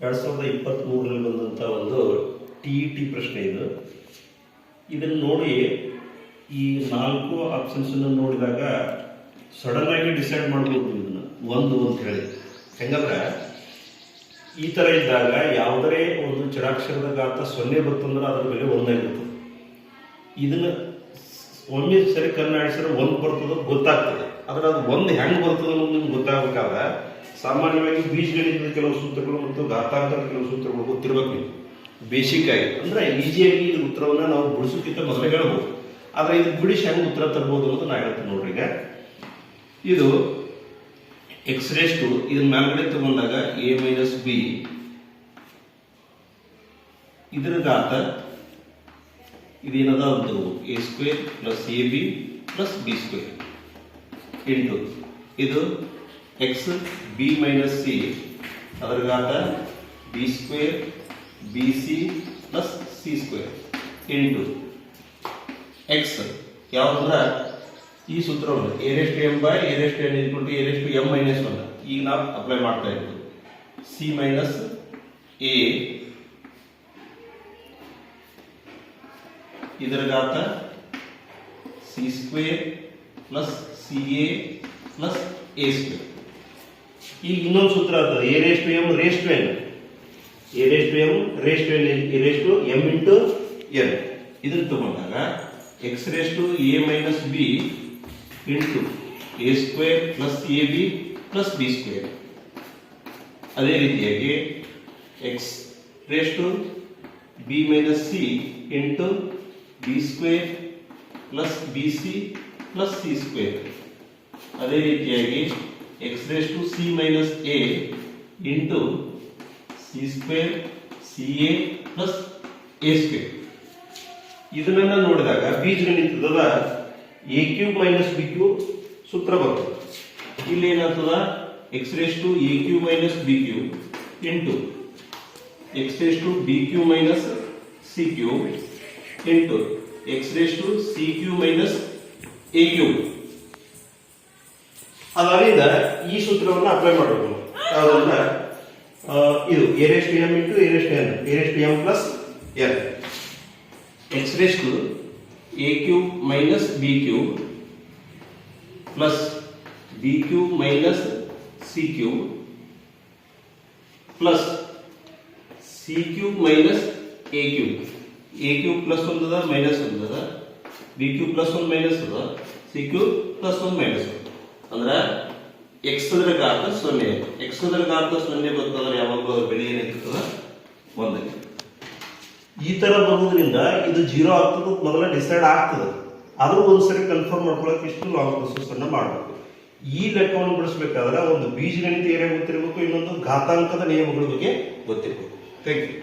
ಎರಡು ಸಾವಿರದ ಇಪ್ಪತ್ತ್ಮೂರರಲ್ಲಿ ಬಂದಂಥ ಒಂದು ಟಿ ಇ ಟಿ ಪ್ರಶ್ನೆ ಇದು. ಇದನ್ನು ನೋಡಿ ಈ ನಾಲ್ಕು ಆಪ್ಷನ್ಸನ್ನು ನೋಡಿದಾಗ ಸಡನ್ ಆಗಿ ಡಿಸೈಡ್ ಮಾಡ್ಬೋದು ಇದನ್ನು ಒಂದು ಅಂತ ಹೇಳಿ. ಹೆಂಗಂದ್ರೆ, ಈ ಥರ ಇದ್ದಾಗ ಯಾವುದೇ ಒಂದು ಚರಾಕ್ಷರದ ಗಾತ್ರ ಸೊನ್ನೆ ಬಂತಂದ್ರೆ ಅದರ ಬೆಲೆ ಒಂದಾಗಿರ್ತದೆ ಇದನ್ನ ಒಮ್ಮೆ ಸರಿ ಕನ್ನಡಿಸಿದ್ರೆ ಒಂದು ಬರ್ತದ ಗೊತ್ತಾಗ್ತದೆ. ಆದ್ರೆ ಅದು ಒಂದು ಹೆಂಗ್ ಬರ್ತದ ನಿಮ್ಗೆ ಗೊತ್ತಾಗಬೇಕಾದ್ರೆ ಸಾಮಾನ್ಯವಾಗಿ ಬೀಜಗಣಿತದ ಕೆಲವು ಸೂತ್ರಗಳು ಮತ್ತು ಘಾತಾಂಕದ ಕೆಲವು ಸೂತ್ರಗಳು ಗೊತ್ತಿರ್ಬೇಕು ನೀವು ಬೇಸಿಕ್ ಆಗಿ ಅಂದ್ರೆ ಈಸಿಯಾಗಿ ಇದು ಉತ್ತರವನ್ನ ನಾವು ಬಿಡಿಸೋಕ್ಕಿಂತ ಮೊದಲೇ ಹೇಳ್ಬೋದು. ಆದ್ರೆ ಇದು ಬಿಡಿಸಿ ಹೆಂಗ್ ಉತ್ತರ ತರ್ಬೋದು ಅನ್ನೋದು ನಾ ಹೇಳ್ತೀನಿ ನೋಡ್ರಿ ಈಗ. ಇದು ಎಕ್ಸ್ ರೇಸ್ಟು ಇದನ್ನ ಮೇಲ್ಗಡೆ ತಗೊಂಡಾಗ ಎ ಮೈನಸ್ ಬಿ ಇದರ ಘಾತ ಇದೇನದ ಒಂದು A square plus A B plus B square into ಇದು ಎಕ್ಸ್ ಬಿ ಮೈನಸ್ ಸಿ ಅದರ B square B C plus C square into X ಯಾವುದ್ರ ಈ ಸೂತ್ರವನ್ನು A raised M by A raised N equal to A raised M minus one ಈಗ ನಾವು apply ಮಾಡ್ತಾ ಇರೋದು. C minus A ಇದರ ಗಾತ್ರ C square plus C A plus A square ಈಗ ಇನ್ನೊಂದು ಸೂತ್ರ ಆಗ್ತದೆ. A raise to M raise to N A raise to M raise to N A raise to M into N ಇದನ್ನು ತಗೊಂಡಾಗ X raise to A minus B into A square plus A B plus B square ಅದೇ ರೀತಿಯಾಗಿ X raise to B minus C into B square plus B C plus C square ಅದೇ ರೀತಿಯಾಗಿ x raise to c minus a into c square c a plus a square ಇದನ್ನ ನೋಡಿದಾಗ ಬೀಜಗಣಿತದ a cube minus b cube ಸೂತ್ರ ಬರ್ತದೆ. ಇಲ್ಲಿ ಏನಾಗ್ತದ? X raise to a q minus b q into x raise to b q minus c q into x raise to c q minus a q ಅದರಿಂದ ಈ ಸೂತ್ರವನ್ನು apply ಮಾಡಬೇಕು. ಯಾವುದನ್ನ ಇದು a to m into a n a m plus n x raise to a q minus b q plus b q minus c q plus c cube minus a cube a cube plus ಒಂದದ minus ಅದ b cube plus ಒಂದು minus ಅದ C cube plus ಒಂದು minus ಒಂದು ಅಂದ್ರೆ X ಅದರ ಘಾತ ಸೊನ್ನೆ. X ಅದರ ಘಾತ ಸೊನ್ನೆ ಬಂತಂದ್ರೆ ಯಾವಾಗಲೂ ಅದರ ಬೆಲೆ ಏನಾಗ್ತದ ಒಂದಕ್ಕೆ ಈ ತರ ಬರೋದ್ರಿಂದ ಇದು ಜೀರೋ ಆಗ್ತದ ಮೊದಲ ಡಿಸೈಡ್ ಆಗ್ತದ. ಆದ್ರೂ ಒಂದ್ಸರಿ ಕನ್ಫರ್ಮ್ ಮಾಡ್ಕೊಳಕ್ ಇಷ್ಟು ಲಾಂಗ್ ಪ್ರೊಸೆಸ್ ಅನ್ನ ಮಾಡಬೇಕು. ಈ ಲೆಕ್ಕವನ್ನು ಬಿಡಿಸ್ಬೇಕಾದ್ರೆ ಒಂದು ಬೀಜಗಣಿತ ಏರಿಯಾ ಗೊತ್ತಿರಬೇಕು, ಇನ್ನೊಂದು ಘಾತಾಂಕದ ನಿಯಮಗಳ ಬಗ್ಗೆ ಗೊತ್ತಿರಬೇಕು. Thank you